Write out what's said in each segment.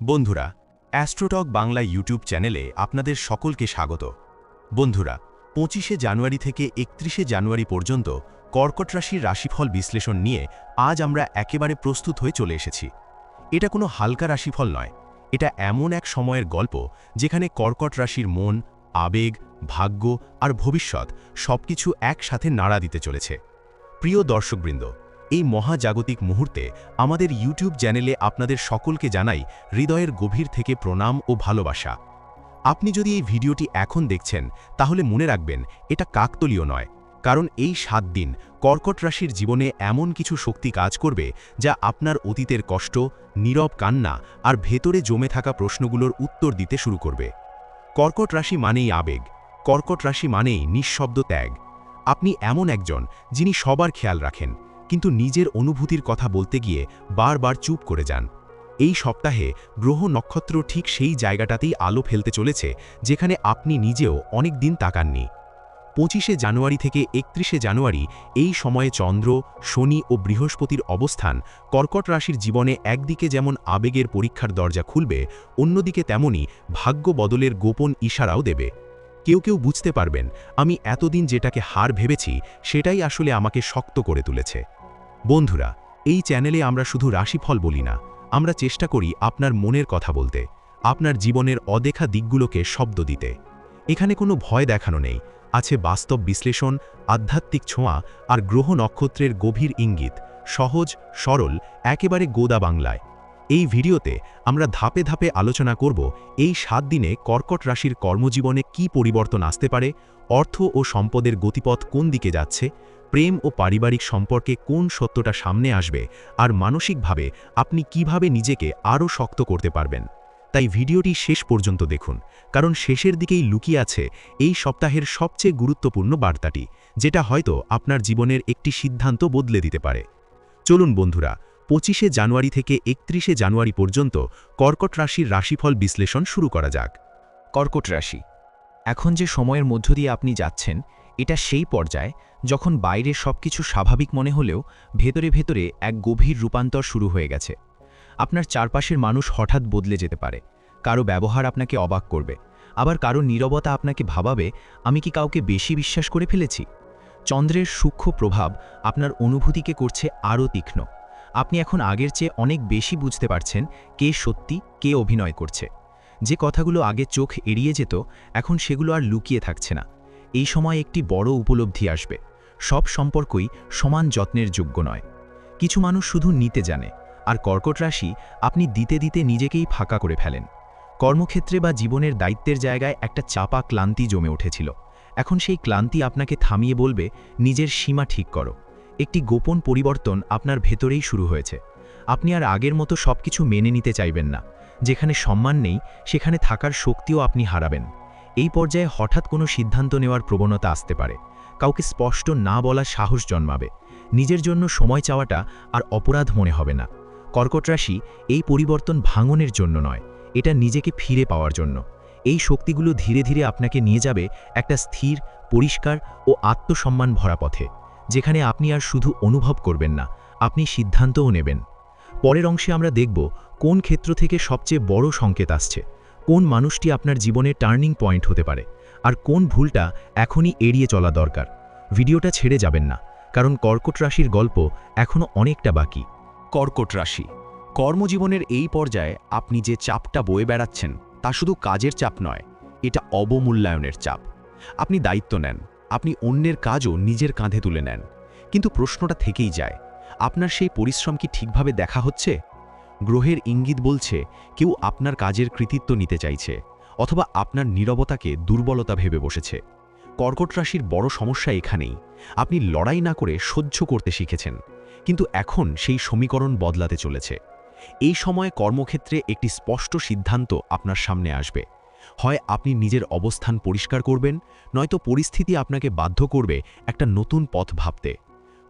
বন্ধুরা, অ্যাস্ট্রোটক বাংলা ইউটিউব চ্যানেলে আপনাদের সকলকে স্বাগত। বন্ধুরা, পঁচিশে জানুয়ারি থেকে একত্রিশে জানুয়ারি পর্যন্ত কর্কট রাশির রাশিফল বিশ্লেষণ নিয়ে আজ আমরা একেবারে প্রস্তুত হয়ে চলে এসেছি। এটা কোনো হালকা রাশিফল নয়, এটা এমন এক সময়ের গল্প যেখানে কর্কট রাশির মন, আবেগ, ভাগ্য আর ভবিষ্যৎ সবকিছু একসাথে নাড়া দিতে চলেছে। প্রিয় দর্শকবৃন্দ এই মহাজাগতিক মুহূর্তে আমাদের ইউটিউব চ্যানেলে আপনাদের সকলকে জানাই হৃদয়ের গভীর থেকে প্রণাম ও ভালোবাসা। আপনি যদি এই ভিডিওটি এখন দেখছেন, তাহলে মনে রাখবেন, এটা কাকতলীয় নয়, কারণ এই সাত দিন কর্কট রাশির জীবনে এমন কিছু শক্তি কাজ করবে যা আপনার অতীতের কষ্ট, নীরব কান্না আর ভেতরে জমে থাকা প্রশ্নগুলোর উত্তর দিতে শুরু করবে। কর্কট রাশি মানেই আবেগ, কর্কট রাশি মানেই নিঃশব্দ ত্যাগ। আপনি এমন একজন যিনি সবার খেয়াল রাখেন। কিন্তু নিজের অনুভূতির কথা বলতে গিয়ে বারবার চুপ করে যান। এই সপ্তাহে গ্রহ নক্ষত্র ঠিক সেই জায়গাটাতেই আলো ফেলতে চলেছে, যেখানে আপনি নিজেও অনেক দিন তাকাননি। পঁচিশে জানুয়ারি থেকে একত্রিশে জানুয়ারি এই সময়ে চন্দ্র, শনি ও বৃহস্পতির অবস্থান কর্কট রাশির জীবনে একদিকে যেমন আবেগের পরীক্ষার দরজা খুলবে, অন্যদিকে তেমনই ভাগ্য বদলের গোপন ইশারাও দেবে। কেউ কেউ বুঝতে পারবেন, আমি এতদিন যেটাকে হার ভেবেছি, সেটাই আসলে আমাকে শক্ত করে তুলেছে। বন্ধুরা, এই চ্যানেলে আমরা শুধু রাশিফল বলি না, আমরা চেষ্টা করি আপনার মনের কথা বলতে, আপনার জীবনের অদেখা দিকগুলোকে শব্দ দিতে। এখানে কোনো ভয় দেখানো নেই, আছে বাস্তব বিশ্লেষণ, আধ্যাত্মিক ছোঁয়া আর গ্রহ নক্ষত্রের গভীর ইঙ্গিত, সহজ, সরল, একেবারে গোদা বাংলায়। এই ভিডিওতে আমরা ধাপে ধাপে আলোচনা করব এই সাত দিনে কর্কট রাশির কর্মজীবনে কি পরিবর্তন আসতে পারে, অর্থ ও সম্পদের গতিপথ কোন দিকে যাচ্ছে প্রেম ও পারিবারিক সম্পর্কে কোন সত্যটা সামনে আসবে আর মানসিকভাবে আপনি কীভাবে নিজেকে আরও শক্ত করতে পারবেন? তাই ভিডিওটি শেষ পর্যন্ত দেখুন, কারণ শেষের দিকেই লুকিয়ে আছে এই সপ্তাহের সবচেয়ে গুরুত্বপূর্ণ বার্তাটি, যেটা হয়তো আপনার জীবনের একটি সিদ্ধান্ত বদলে দিতে পারে। চলুন বন্ধুরা, পঁচিশে জানুয়ারি থেকে একত্রিশে জানুয়ারি পর্যন্ত কর্কট রাশির রাশিফল বিশ্লেষণ শুরু করা যাক। কর্কট রাশি, এখন যে সময়ের মধ্য দিয়ে আপনি যাচ্ছেন এটা সেই পর্যায় যখন বাইরে সবকিছু স্বাভাবিক মনে হলেও ভেতরে ভেতরে এক গভীর রূপান্তর শুরু হয়ে গেছে। আপনার চারপাশের মানুষ হঠাৎ বদলে যেতে পারে। কারও ব্যবহার আপনাকে অবাক করবে। আবার কারও নীরবতা আপনাকে ভাবাবে, আমি কি কাউকে বেশি বিশ্বাস করে ফেলেছি? চন্দ্রের সূক্ষ্ম প্রভাব আপনার অনুভূতিকে করছে আরও তীক্ষ্ণ। আপনি এখন আগের চেয়ে অনেক বেশি বুঝতে পারছেন কে সত্যি, কে অভিনয় করছে। যে কথাগুলো আগে চোখ এড়িয়ে যেত, এখন সেগুলো আর লুকিয়ে থাকছে না। এই সময় একটি বড় উপলব্ধি আসবে। সব সম্পর্কই সমান যত্নের যোগ্য নয়। কিছু মানুষ শুধু নিতে জানে, আর কর্কট রাশি আপনি দিতে দিতে নিজেকেই ফাঁকা করে ফেলেন। কর্মক্ষেত্রে বা জীবনের দায়িত্বের জায়গায় একটা চাপা ক্লান্তি জমে উঠেছিল। এখন সেই ক্লান্তি আপনাকে থামিয়ে বলবে, নিজের সীমা ঠিক করো। একটি গোপন পরিবর্তন আপনার ভেতরেই শুরু হয়েছে। আপনি আর আগের মতো সবকিছু মেনে নিতে চাইবেন না। যেখানে সম্মান নেই, সেখানে থাকার শক্তিও আপনি হারাবেন। এই পর্যায়ে হঠাৎ কোনো সিদ্ধান্ত নেওয়ার প্রবণতা আসতে পারে। কাউকে স্পষ্ট না বলা সাহস জন্মাবে। নিজের জন্য সময় চাওয়াটা আর অপরাধ মনে হবে না। কর্কট রাশি এই পরিবর্তন ভাঙনের জন্য নয়, এটা নিজেকে ফিরে পাওয়ার জন্য। এই শক্তিগুলো ধীরে ধীরে আপনাকে নিয়ে যাবে একটা স্থির, পরিষ্কার ও আত্মসম্মান ভরা পথে, যেখানে আপনি আর শুধু অনুভব করবেন না, আপনি সিদ্ধান্তও নেবেন। পরের অংশে আমরা দেখব কোন ক্ষেত্র থেকে সবচেয়ে বড় সংকেত আসছে। কোন মানুষটি আপনার জীবনে টার্নিং পয়েন্ট হতে পারে আর কোন ভুলটা এখনই এড়িয়ে চলা দরকার? ভিডিওটা ছেড়ে যাবেন না, কারণ কর্কট রাশির গল্প এখনও অনেকটা বাকি। কর্কট রাশি, কর্মজীবনের এই পর্যায়ে আপনি যে চাপটা বয়ে বেড়াচ্ছেন, তা শুধু কাজের চাপ নয়, এটা অবমূল্যায়নের চাপ। আপনি দায়িত্ব নেন, আপনি অন্যের কাজও নিজের কাঁধে তুলে নেন। কিন্তু প্রশ্নটা থেকেই যায়, আপনার সেই পরিশ্রম কি ঠিকভাবে দেখা হচ্ছে? গ্রহের ইঙ্গিত বলছে কেউ আপনার কাজের কৃতিত্ব নিতে চাইছে অথবা আপনার নীরবতাকে দুর্বলতা ভেবে বসেছে। কর্কট রাশির বড় সমস্যা এখানেই। আপনি লড়াই না করে সহ্য করতে শিখেছেন। কিন্তু এখন সেই সমীকরণ বদলাতে চলেছে। এই সময় কর্মক্ষেত্রে একটি স্পষ্ট সিদ্ধান্ত আপনার সামনে আসবে। হয় আপনি নিজের অবস্থান পরিষ্কার করবেন, নয়তো পরিস্থিতি আপনাকে বাধ্য করবে একটা নতুন পথ ভাবতে।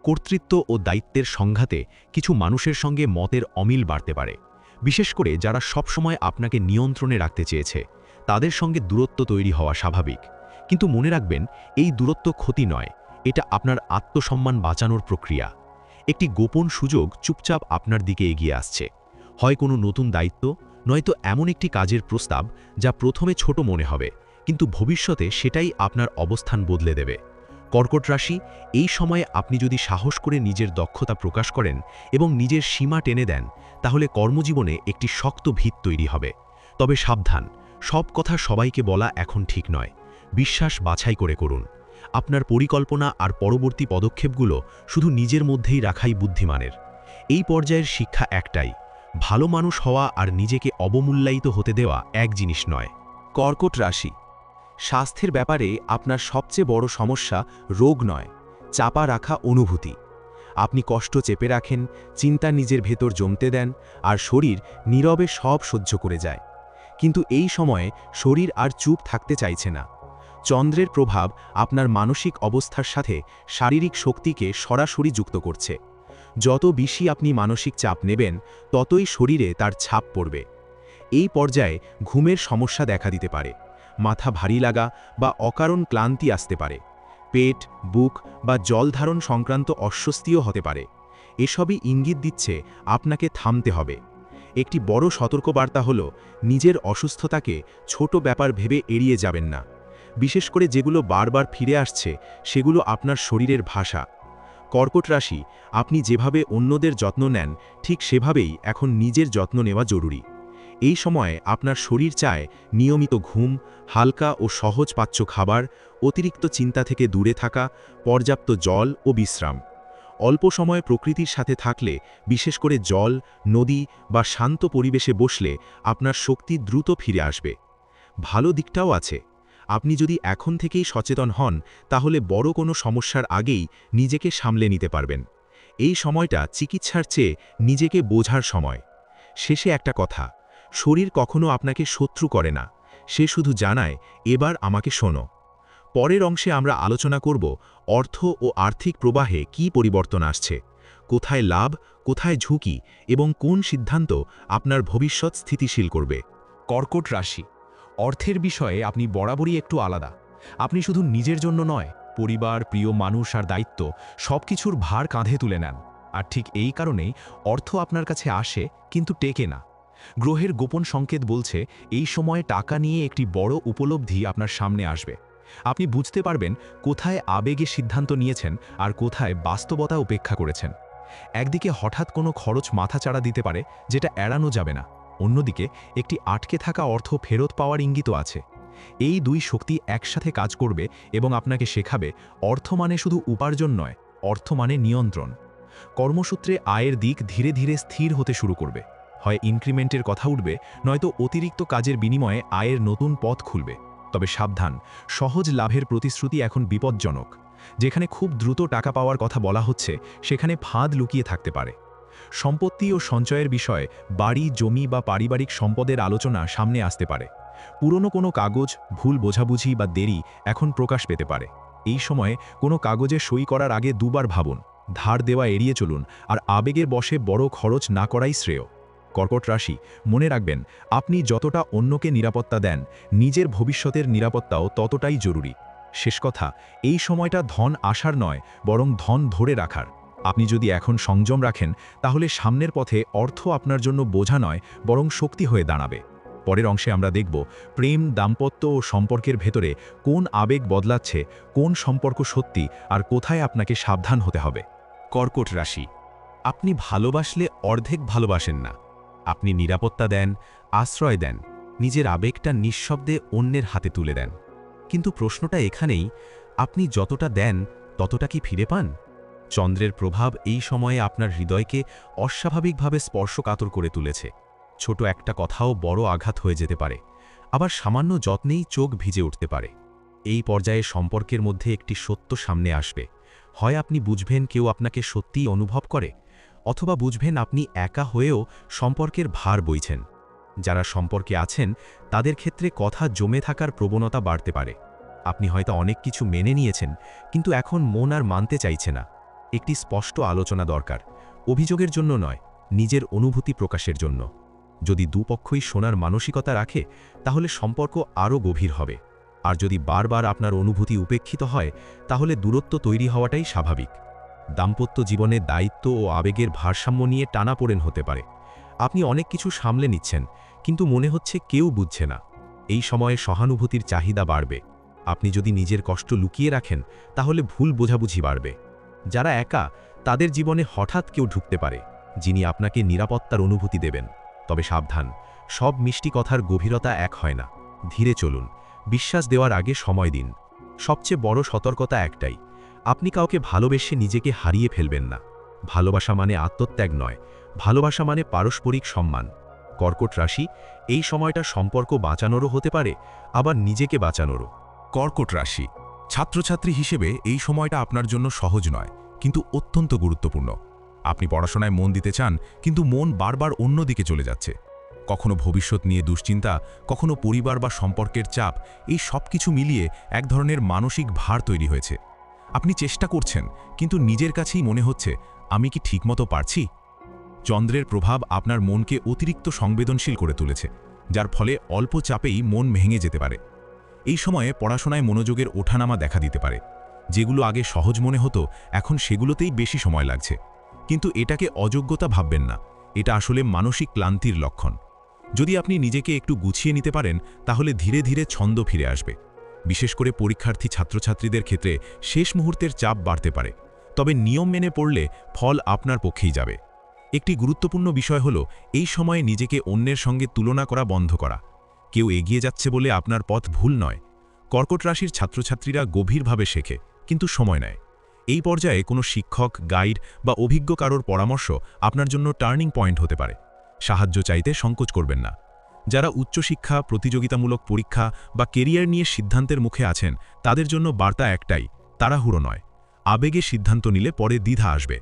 কর্তৃত্ব ও দায়িত্বের সংঘাতে কিছু মানুষের সঙ্গে মতের অমিল বাড়তে পারে। বিশেষ করে যারা সবসময় আপনাকে নিয়ন্ত্রণে রাখতে চেয়েছে, তাদের সঙ্গে দূরত্ব তৈরি হওয়া স্বাভাবিক। কিন্তু মনে রাখবেন, এই দূরত্ব ক্ষতি নয়, এটা আপনার আত্মসম্মান বাঁচানোর প্রক্রিয়া। একটি গোপন সুযোগ চুপচাপ আপনার দিকে এগিয়ে আসছে। হয় কোনো নতুন দায়িত্ব, নয়তো এমন একটি কাজের প্রস্তাব যা প্রথমে ছোট মনে হবে, কিন্তু ভবিষ্যতে সেটাই আপনার অবস্থান বদলে দেবে। কর্কট রাশি, এই সময়ে আপনি যদি সাহস করে নিজের দক্ষতা প্রকাশ করেন এবং নিজের সীমা টেনে দেন, তাহলে কর্মজীবনে একটি শক্ত ভিত তৈরি হবে। তবে সাবধান, সব কথা সবাইকে বলা এখন ঠিক নয়। বিশ্বাস বাছাই করে করুন। আপনার পরিকল্পনা আর পরবর্তী পদক্ষেপগুলো শুধু নিজের মধ্যেই রাখাই বুদ্ধিমানের। এই পর্যায়ের শিক্ষা একটাই, ভালো মানুষ হওয়া আর নিজেকে অবমূল্যায়িত হতে দেওয়া এক জিনিস নয়। কর্কট রাশি স্বাস্থ্যের ব্যাপারে আপনার সবচেয়ে বড় সমস্যা রোগ নয়, চাপা রাখা অনুভূতি। আপনি কষ্ট চেপে রাখেন, চিন্তা নিজের ভেতর জমতে দেন আর শরীর নীরবে সব সহ্য করে যায়। কিন্তু এই সময়ে শরীর আর চুপ থাকতে চাইছে না। চন্দ্রের প্রভাব আপনার মানসিক অবস্থার সাথে শারীরিক শক্তিকে সরাসরি যুক্ত করছে। যত বেশি আপনি মানসিক চাপ নেবেন, ততই শরীরে তার ছাপ পড়বে। এই পর্যায়ে ঘুমের সমস্যা দেখা দিতে পারে। মাথা ভারী লাগা বা অকারণ ক্লান্তি আসতে পারে। পেট, বুক বা জল ধারণ সংক্রান্ত অস্বস্তিও হতে পারে। এসবই ইঙ্গিত দিচ্ছে আপনাকে থামতে হবে। একটি বড় সতর্কবার্তা হল, নিজের অসুস্থতাকে ছোট ব্যাপার ভেবে এড়িয়ে যাবেন না। বিশেষ করে যেগুলো বারবার ফিরে আসছে, সেগুলো আপনার শরীরের ভাষা। কর্কট রাশি, আপনি যেভাবে অন্যদের যত্ন নেন, ঠিক সেভাবেই এখন নিজের যত্ন নেওয়া জরুরি। এই সময়ে আপনার শরীর চায় নিয়মিত ঘুম, হালকা ও সহজ পাচ্য খাবার, অতিরিক্ত চিন্তা থেকে দূরে থাকা, পর্যাপ্ত জল ও বিশ্রাম। অল্প সময় প্রকৃতির সাথে থাকলে, বিশেষ করে জল, নদী বা শান্ত পরিবেশে বসলে আপনার শক্তি দ্রুত ফিরে আসবে। ভালো দিকটাও আছে। আপনি যদি এখন থেকেই সচেতন হন, তাহলে বড় কোনো সমস্যার আগেই নিজেকে সামলে নিতে পারবেন। এই সময়টা চিকিৎসার চেয়ে নিজেকে বোঝার সময়। শেষে একটা কথা শরীর কখনো আপনাকে শত্রু করে না। সে শুধু জানায়, এবার আমাকে শোনো। পরের অংশে আমরা আলোচনা করব, অর্থ ও আর্থিক প্রবাহে কি পরিবর্তন আসছে, কোথায় লাভ, কোথায় ঝুঁকি, এবং কোন সিদ্ধান্ত আপনার ভবিষ্যৎ স্থিতিশীল করবে। কর্কট রাশি, অর্থের বিষয়ে আপনি বরাবরই একটু আলাদা। আপনি শুধু নিজের জন্য নয়, পরিবার, প্রিয় মানুষ আর দায়িত্ব সব কিছুর ভার কাঁধে তুলে নেন। আর ঠিক এই কারণেই অর্থ আপনার কাছে আসে, কিন্তু টেকে না। গ্রহের গোপন সংকেত বলছে, এই সময়ে টাকা নিয়ে একটি বড় উপলব্ধি আপনার সামনে আসবে। আপনি বুঝতে পারবেন কোথায় আবেগে সিদ্ধান্ত নিয়েছেন আর কোথায় বাস্তবতা উপেক্ষা করেছেন। একদিকে হঠাৎ কোনো খরচ মাথাচাড়া দিতে পারে, যেটা এড়ানো যাবে না। অন্যদিকে একটি আটকে থাকা অর্থ ফেরত পাওয়ার ইঙ্গিত আছে। এই দুই শক্তি একসাথে কাজ করবে এবং আপনাকে শেখাবে, অর্থ মানে শুধু উপার্জন নয়, অর্থ মানে নিয়ন্ত্রণ। কর্মসূত্রে আয়ের দিক ধীরে ধীরে স্থির হতে শুরু করবে। হয় ইনক্রিমেন্টের কথা উঠবে, নয়তো অতিরিক্ত কাজের বিনিময়ে আয়ের নতুন পথ খুলবে। তবে সাবধান, সহজ লাভের প্রতিশ্রুতি এখন বিপজ্জনক। যেখানে খুব দ্রুত টাকা পাওয়ার কথা বলা হচ্ছে, সেখানে ফাঁদ লুকিয়ে থাকতে পারে। সম্পত্তি ও সঞ্চয়ের বিষয়ে বাড়ি, জমি বা পারিবারিক সম্পদের আলোচনা সামনে আসতে পারে। পুরনো কোনো কাগজ, ভুল বোঝাবুঝি বা দেরি এখন প্রকাশ পেতে পারে। এই সময়ে কোনো কাগজে সই করার আগে দুবার ভাবুন, ধার দেওয়া এড়িয়ে চলুন, আর আবেগের বসে বড় খরচ না করাই শ্রেয়। কর্কট রাশি, মনে রাখবেন, আপনি যতটা অন্যকে নিরাপত্তা দেন, নিজের ভবিষ্যতের নিরাপত্তাও ততটাই জরুরি। শেষ কথা, এই সময়টা ধন আসার নয়, বরং ধন ধরে রাখার। আপনি যদি এখন সংযম রাখেন, তাহলে সামনের পথে অর্থ আপনার জন্য বোঝা নয়, বরং শক্তি হয়ে দাঁড়াবে। পরের অংশে আমরা দেখব, প্রেম, দাম্পত্য ও সম্পর্কের ভেতরে কোন আবেগ বদলাচ্ছে, কোন সম্পর্ক সত্যি, আর কোথায় আপনাকে সাবধান হতে হবে। কর্কট রাশি, আপনি ভালোবাসলে অর্ধেক ভালোবাসেন না। আপনি নিরাপত্তা দেন, আশ্রয় দেন, নিজের আবেগটা নিঃশব্দে অন্যের হাতে তুলে দেন। কিন্তু প্রশ্নটা এখানেই, আপনি যতটা দেন, ততটা কি ফিরে পান? চন্দ্রের প্রভাব এই সময়ে আপনার হৃদয়কে অস্বাভাবিকভাবে স্পর্শকাতর করে তুলেছে। ছোট একটা কথাও বড় আঘাত হয়ে যেতে পারে, আবার সামান্য যত্নেই চোখ ভিজে উঠতে পারে। এই পর্যায়ে সম্পর্কের মধ্যে একটি সত্য সামনে আসবে। হয় আপনি বুঝবেন কেউ আপনাকে সত্যিই অনুভব করে অথবা বুঝবেন আপনি একা হয়েও সম্পর্কের ভার বইছেন। যারা সম্পর্কে আছেন, তাদের ক্ষেত্রে কথা জমে থাকার প্রবণতা বাড়তে পারে। আপনি হয়তো অনেক কিছু মেনে নিয়েছেন, কিন্তু এখন মন আর মানতে চাইছে না। একটি স্পষ্ট আলোচনা দরকার। অভিযোগের জন্য নয়, নিজের অনুভূতি প্রকাশের জন্য। যদি দুপক্ষই শোনার মানসিকতা রাখে, তাহলে সম্পর্ক আরও গভীর হবে। আর যদি বারবার আপনার অনুভূতি উপেক্ষিত হয়, তাহলে দূরত্ব তৈরি হওয়াটাই স্বাভাবিক। দাম্পত্য জীবনে দায়িত্ব ও আবেগের ভারসাম্য নিয়ে টানাপোড়েন হতে পারে। আপনি অনেক কিছু সামলে নিচ্ছেন, কিন্তু মনে হচ্ছে কেউ বুঝছে না। এই সময়ে সহানুভূতির চাহিদা বাড়বে। আপনি যদি নিজের কষ্ট লুকিয়ে রাখেন, তাহলে ভুল বোঝাবুঝি বাড়বে। যারা একা, তাদের জীবনে হঠাৎ কেউ ঢুকতে পারে, যিনি আপনাকে নিরাপত্তার অনুভূতি দেবেন। তবে সাবধান, সব মিষ্টি কথার গভীরতা এক হয় না। ধীরে চলুন, বিশ্বাস দেওয়ার আগে সময় দিন। সবচেয়ে বড় সতর্কতা একটাই আপনি কাউকে ভালোবেসে নিজেকে হারিয়ে ফেলবেন না। ভালোবাসা মানে আত্মত্যাগ নয়, ভালোবাসা মানে পারস্পরিক সম্মান। কর্কট রাশি, এই সময়টা সম্পর্ক বাঁচানোরও হতে পারে, আবার নিজেকে বাঁচানোরও। কর্কট রাশি, ছাত্রছাত্রী হিসেবে এই সময়টা আপনার জন্য সহজ নয়, কিন্তু অত্যন্ত গুরুত্বপূর্ণ। আপনি পড়াশোনায় মন দিতে চান, কিন্তু মন বারবার অন্যদিকে চলে যাচ্ছে। কখনো ভবিষ্যৎ নিয়ে দুশ্চিন্তা, কখনো পরিবার বা সম্পর্কের চাপ, এই সব কিছু মিলিয়ে এক ধরনের মানসিক ভার তৈরি হয়েছে। আপনি চেষ্টা করছেন, কিন্তু নিজের কাছেই মনে হচ্ছে, আমি কি ঠিকমতো পারছি? চন্দ্রের প্রভাব আপনার মনকে অতিরিক্ত সংবেদনশীল করে তুলেছে, যার ফলে অল্প চাপেই মন ভেঙে যেতে পারে। এই সময়ে পড়াশোনায় মনোযোগের ওঠানামা দেখা দিতে পারে, যেগুলো আগে সহজ মনে হতো, এখন সেগুলোতেই বেশি সময় লাগছে। কিন্তু এটাকে অযোগ্যতা ভাববেন না, এটা আসলে মানসিক ক্লান্তির লক্ষণ। যদি আপনি নিজেকে একটু গুছিয়ে নিতে পারেন, তাহলে ধীরে ধীরে ছন্দ ফিরে আসবে। বিশেষ করে পরীক্ষার্থী ছাত্রছাত্রীদের ক্ষেত্রে শেষ মুহূর্তের চাপ বাড়তে পারে। তবে নিয়ম মেনে পড়লে ফল আপনার পক্ষেই যাবে। একটি গুরুত্বপূর্ণ বিষয় হল, এই সময়ে নিজেকে অন্যের সঙ্গে তুলনা করা বন্ধ করা। কেউ এগিয়ে যাচ্ছে বলে আপনার পথ ভুল নয়। কর্কট রাশির ছাত্রছাত্রীরা গভীরভাবে শেখে, কিন্তু সময় নেয়। এই পর্যায়ে কোনো শিক্ষক, গাইড বা অভিজ্ঞ কারোর পরামর্শ আপনার জন্য টার্নিং পয়েন্ট হতে পারে। সাহায্য চাইতে সংকোচ করবেন না। যারা উচ্চশিক্ষা, প্রতিযোগিতামূলক পরীক্ষা বা কেরিয়ার নিয়ে সিদ্ধান্তের মুখে আছেন, তাদের জন্য বার্তা একটাই তাড়াহুড়ো নয়। আবেগে সিদ্ধান্ত নিলে পরে দ্বিধা আসবে।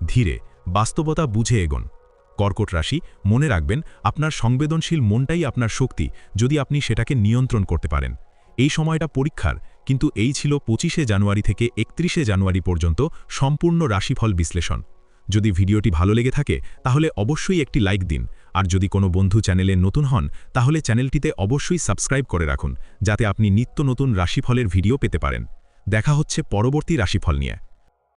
ধীরে, বাস্তবতা বুঝে এগোন। কর্কট রাশি, মনে রাখবেন, আপনার সংবেদনশীল মনটাই আপনার শক্তি, যদি আপনি সেটাকে নিয়ন্ত্রণ করতে পারেন। এই সময়টা পরীক্ষার, কিন্তু এই ছিল পঁচিশে জানুয়ারি থেকে একত্রিশে জানুয়ারি পর্যন্ত সম্পূর্ণ রাশিফল বিশ্লেষণ। যদি ভিডিওটি ভালো লেগে থাকে, তাহলে অবশ্যই একটি লাইক দিন। আর যদি কোনো বন্ধু চ্যানেলে নতুন হন, তাহলে চ্যানেলটিতে অবশ্যই সাবস্ক্রাইব করে রাখুন, যাতে আপনি নিত্য নতুন রাশিফলের ভিডিও পেতে পারেন। দেখা হচ্ছে পরবর্তী রাশিফল নিয়ে।